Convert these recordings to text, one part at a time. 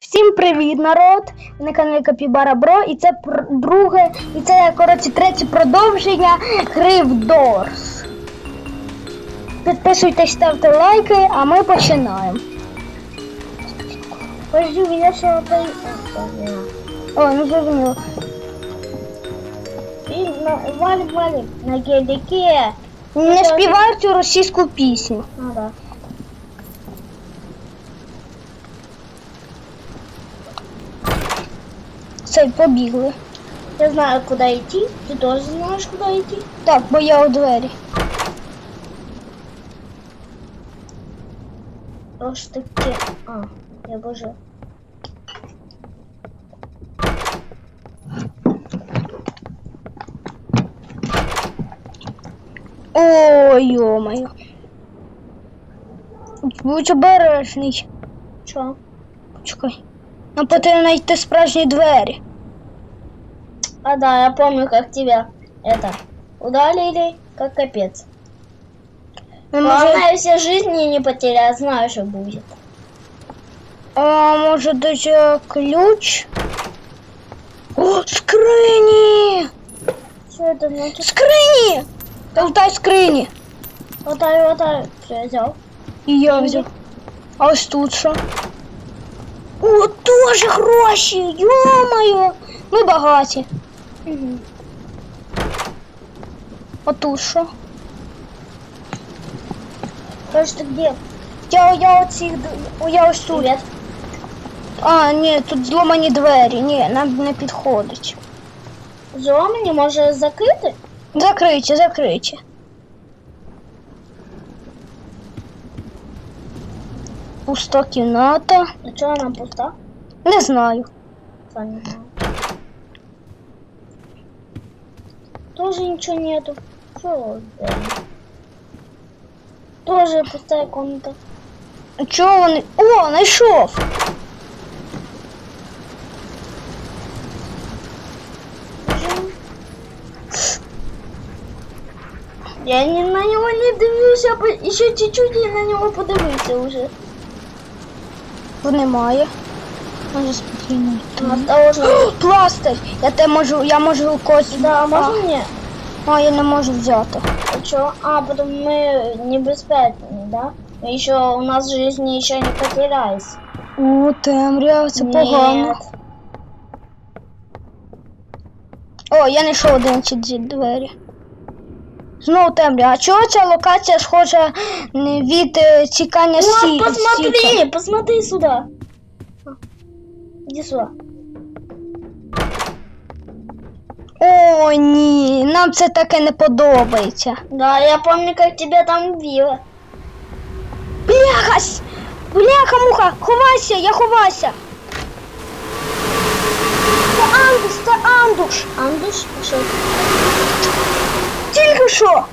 Всім привіт, народ! Ви На каналі Капібара Бро, і це пр- друге, і це, коротше, третє продовження гри в Doors. Підписуйтесь, ставте лайки, а ми починаємо. Подожди, меня все. О, ну зрозуміло. Валим, валим. На гелике. Не співаю цю російську пісню. Ну да. Все, побігли. Я знаю, куда идти. Ты тоже знаешь, куда идти? Так, бо я у двері. Просто таки... А, я боже. Ой, йомаю. Будь обережний. Чё? Чекай. Нам потрібно знайти справжні двері. А да, я помню, как тебя это удалили, как капец. Ми може, Главное, все жизни не потерять, знаю, что будет. а, може десь е, ключ? О, скрині! Что это значит? Скрині! Та скрині! Хватай, хватай. Все, я взял. І я взяв. А ось тут що? О, теж гроші! Йомаю! Ми багаті. Угу. А тут що? Короче, ты где? Я, я оці, о, я ось тут. А, ні, тут зломані двері. Ні, нам не підходить. Зломані, може закрити? Закриті, закриті. Пуста кімната. А чого вона пуста? Не знаю. Сам не знаю. Тоже ничего нету. Это? Тоже пустая комната. Чого вони. О, знайшов! Я не на него не дивлюся, бо ще чуть-чуть і на нього подивився уже. Бо немає. Може спокійно. йти. Осторожно. О, Пластир! Я те можу, я можу когось. Да, можно мне? А, а, я не можу взяти. А чё? А, потом мы небеспечны, да? Мы еще, у нас жизни еще не потерялись. О, темрява, це погано. Нет. О, я знайшов один ці дві двері. Знову темрява. А чого ця локація схожа від е, цікання сі... Вот, посмотри, сіка? посмотри сюда. А, Иди сюда. О, ні, нам це таке не подобається. Да, я помню, как тебя там убило. Бляхась! Бляха, муха, ховайся, я ховайся. Це андуш, це андуш. Андуш пошел. Тільки що.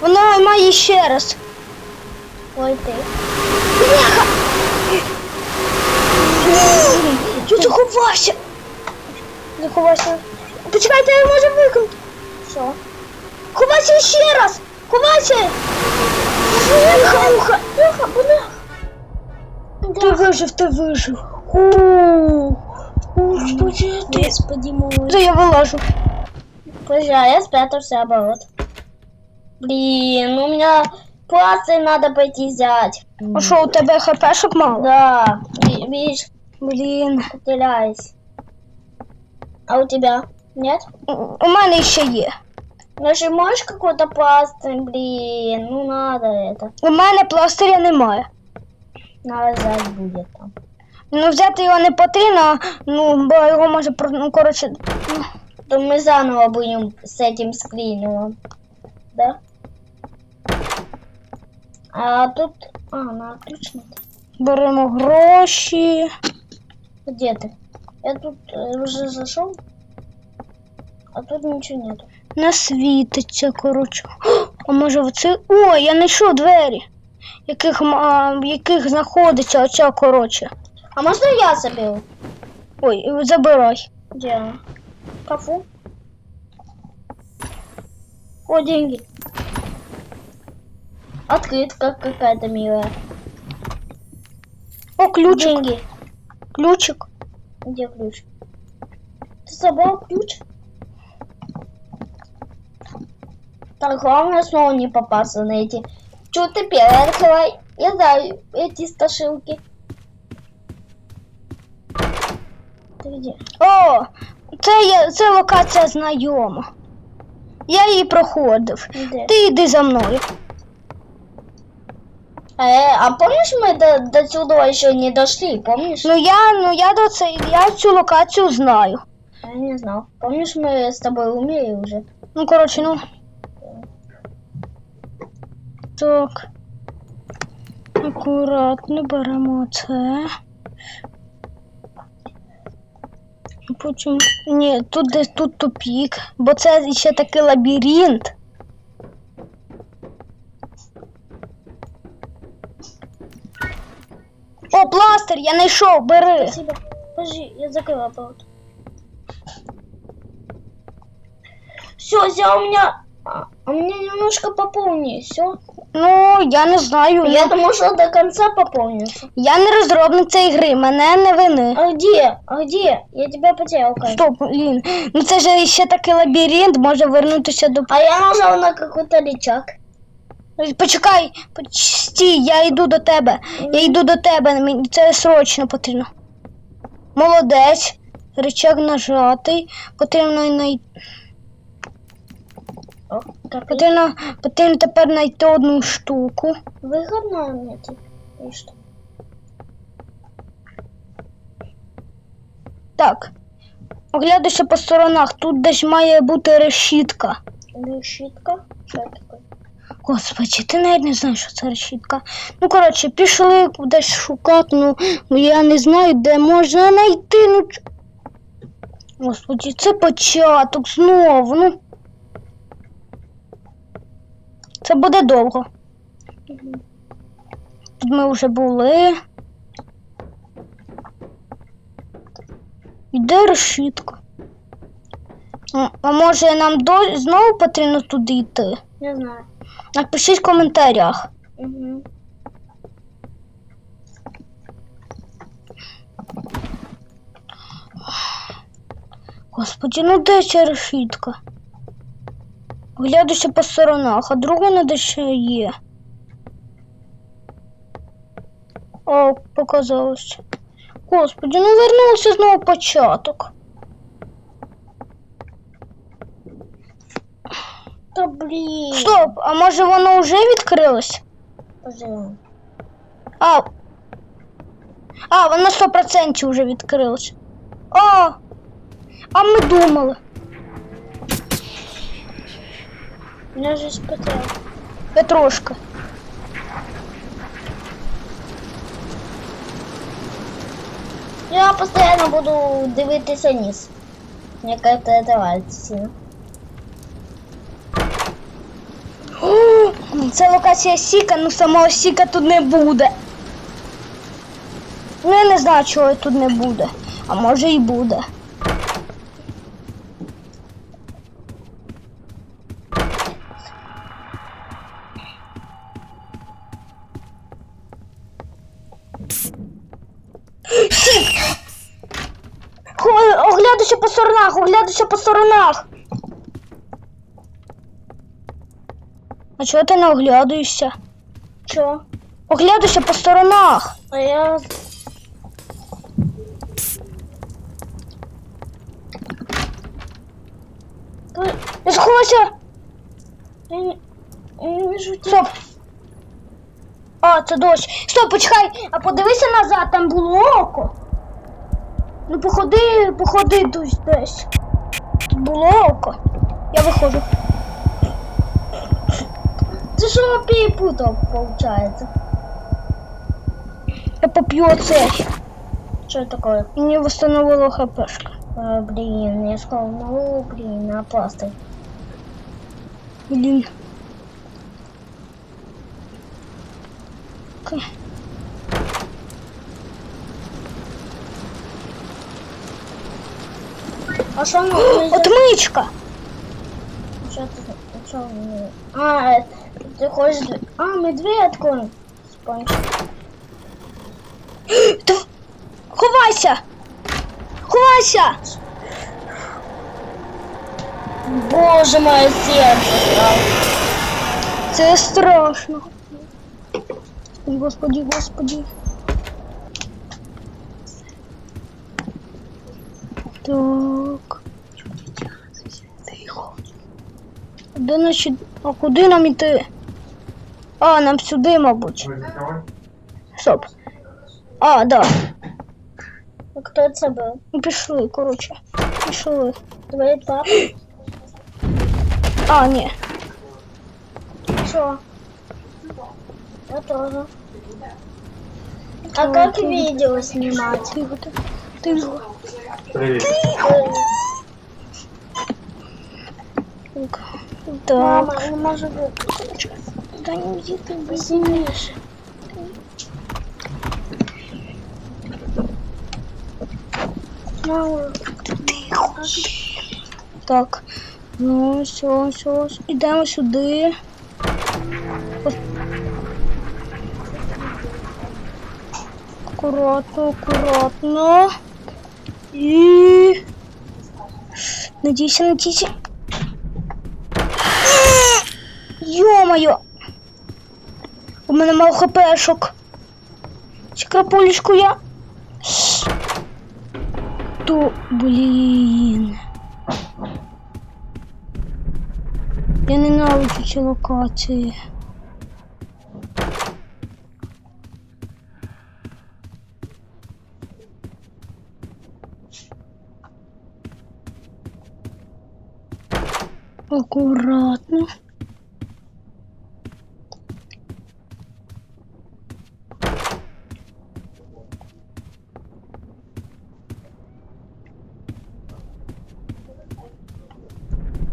Вона має ще раз. Ой, ты. Бляха! Я заховався. Заховайся. Почекайте, я можу виконати. Что? Ховайся ще раз! Ховайся! Бляха, муха. Бляха, бляха. Ти вижив, ти вижив. Господи, ти. Господи мой. Та я вилажу. Подожди, а я спрятался оборот. Блин, у меня пластырь надо пойти взять. А що, у тебе хпшок мало? Да, ви- видишь, Блін. потерялись. А у тебя? Нет? У у мене ще є. Ну же можешь какой-то пластырь, блин, ну надо это. У мене пластиря немає. Надо взять будет там. Ну, взяти його не потрібно, ну, бо його може про- ну, коротше. ну, То мы заново будем с этим скрином. Да? А тут... А, на ключ надо. Беремо гроші. Где ты? Я тут э, уже зашел. А тут ничего нету. Не світиться, коротше. О, А може оце. О, я знайшов двері, яких, м- а, в яких знаходиться оця, коротше. А можно я заберу? Ой, забирай. Где она? В Шкафу? О, деньги. Открытка какая-то милая. О, ключик. Деньги. Ключик. Где ключ? Ты забрал ключ? Так, главное снова не попасться на эти. Чё ты первый открывай? Я знаю эти страшилки. Ты где? О, це, є, це локація знайома. Я її проходив. Где? Ти йди за мною. Э, а помнишь, мы до, до сюда еще не дошли, помнишь? Ну я, ну я до це, я цю локацію знаю. Я не знал. Помнишь, мы с тобой умели уже? Ну, коротше, ну. Так. Акуратно беремо це. Потім. Ні, тут десь тут тупік, бо це ще такий лабіринт. О, пластир, я знайшов, бери. Спасибо. Подожди, я закрыла поворот. Все, взял у меня... а, меня немножко пополни, все. Ну, я не знаю. Я Я, думал, что до конца пополнится. я не розробник цієї гри, мене не вини. А где? А где? Я тебя потерял, кажется. Стоп, блін. Ну це ж ще такий лабіринт, може вернутися до. А я нажал на какой-то рычаг. Почекай, поч- стій, я йду до тебе. Я йду до тебе, мені це срочно потрібно. Молодець. Рычаг нажатий. Потрібно най... Потрібно, потрібно тепер знайти одну штуку. выгодно мне типа. И? Так. Оглядайся по сторонах, тут десь має бути решітка. Решетка? Что это такое? Господи, ти навіть не знаєш, що це решітка. Ну, коротше, пішли кудись шукати, ну, ну я не знаю, де можна знайти. Ну, Господи, це початок знову. Ну. Це буде довго. Тут ми вже були. Іде решітка. А може нам до... знову потрібно туди йти? Не знаю. Напишіть в коментарях. Угу. Господи, ну де ця решітка? Глядуся по сторонах, а друга не де ще є. О, показалось. Господи, ну вернувся знову початок. Да блин. Стоп, а може воно вже відкрилось? Подожди. А. А, воно 100% вже відкрилось. А. А ми думали. Меня же потерял. Петрушка. Я постоянно буду дивитися низ. Мне как-то это нравится Це локація Сіка, ну самого Сіка тут не буде. Ну я не знаю, чого тут не буде. А може і буде. Хо- по сторонах, оглядуйся по сторонах. А чого ти не оглядуєшся? Чё? Оглядуйся по сторонах. А я... Ой, сховайся. Я не, я не вижу тебя. Стоп. А, це дощ. Стоп, почекай, а подивися назад, там було око. Ну походи, походи десь десь. Тут було око. Я виходжу. Ты что перепутал, получается? Я поп'ю оцей. Что это такое? І мені встановило хпшка. А, блин, я сказал, ну, блин, на пластырь. Блін. Окей. А что ну, Отмичка! Что ты, что, ну, а, это, ты хочешь, дв- а, мы дверь откроем. Спонж. Дв- Ховайся! Ховайся! Ховайся! Боже, моє серце стало. Це страшно. Господи, господи. Де наші... А куди нам іти? А, нам сюди, мабуть. Стоп. А, да. Хто це був? Ну, Пішли, коротше. Пішли. Твої папа? А, ні. Що? Я тоже. А как видео снимать? Тихо, тихо. Тихо. Привіт. Так. Так. Мама, не можу выключить. Да не иди ты, Сильніше. Мама, Так. Ну, все, все. Ідемо сюди. Ось. Акуратно, акуратно. І. Надійся, надійся. Йо-моє! У мене мало хпшок. Чи я. То, блін. Я ненавиджу ці локації. Акуратно.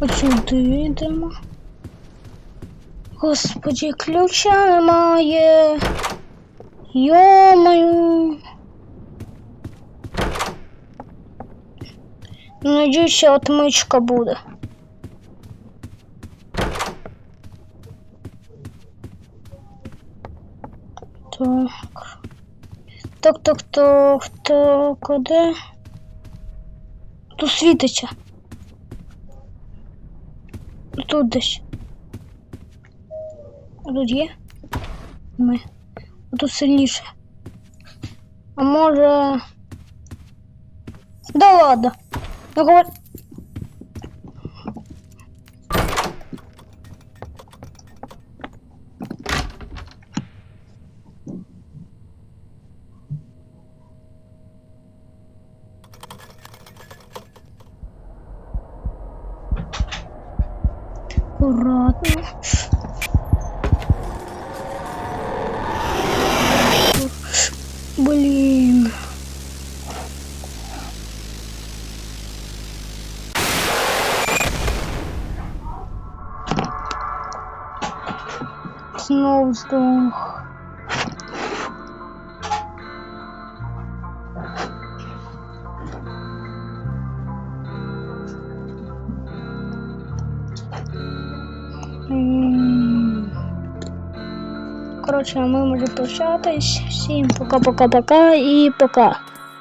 Сюди йдемо. Господи, ключа немає. Йомаю. Надіюся, отмичка буде. Так. Так, так, так, так, де? Тут світиться. Тут десь. А тут є? Ми. А тут сильніше. А може. Да ладно. Ну говор. Аккуратно. Блин. Снова Коротше, ми можемо прощатись. Всім пока-пока-пока і пока.